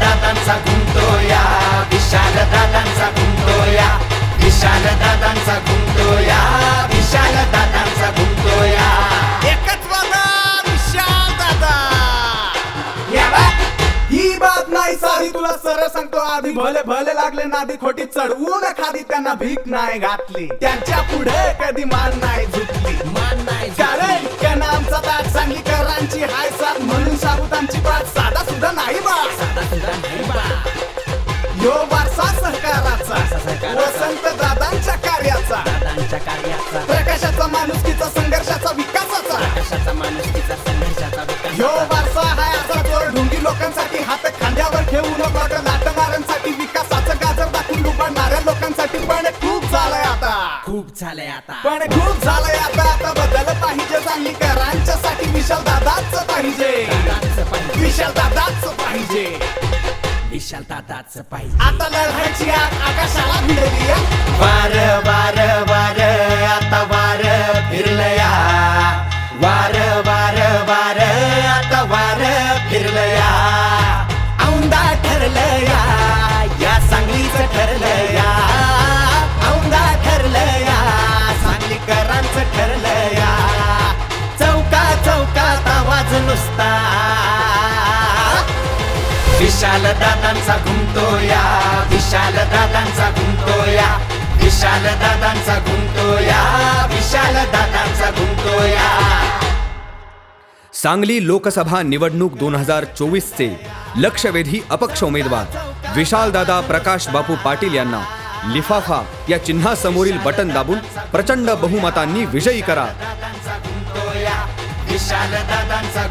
विशाल दादांचा घुमतो या विशाल दादांचा घुमतो या विशाल दादांचा घुमतो या विशाल दादांचा घुमतो या एकच वादा विशाल दादा. या बा. ही बात नाही साधी तुला सरळ सांगतो आधी भले भले लागले नादी खोटी चढवून खाली त्यांना भीक नाही घातली. त्यांच्या पुढे कधी मान नाही झुकली. यो वारसा सहकाराचा. वसंत दादांच्या कार्याचा. दादांच्या कार्याचा. प्रकाशाचा माणुसकीचा संघर्षाचा विकासाचा. कशाचा माणुसकीचा संघर्षाचा विकास वारसा हाय असा चोर ढुंगी लोकांसाठी हात खांद्यावर ठेवून बॉट लाटणाऱ्यांसाठी विकासाचं गाजर दाखवून लोकांसाठी पण खूप झालंय आता. खूप झालंय आता. पण खूप झालंय आता आता बदल पाहिजे चांगलीकरांच्यासाठी विशाल दादांचं पाहिजे. विशाल दादाच पाहिजे. विशाल दादाच पाहिजे आता लढायची आग आकाशाला भिडली वार वार वार आता वार फिरलया. वार वार वार आता वार फिरलया. औंदा ठरलया या सांगलीच ठरलया. औंदा ठरलया सांगलीकरांचं ठरलया. चौका चौकात आवाज नुसता. विशाल दादांचा घुमतो या विशाल दादांचा घुमतो या विशाल दादांचा घुमतो या विशाल दादांचा घुमतो या सांगली लोकसभा निवडणूक दोन हजार चोवीसचे लक्षवेधी अपक्ष उमेदवार विशालदादा प्रकाश बापू पाटील यांना लिफाफा या चिन्हासमोरील बटन दाबून प्रचंड बहुमतांनी विजयी करा. विशाल दादांचा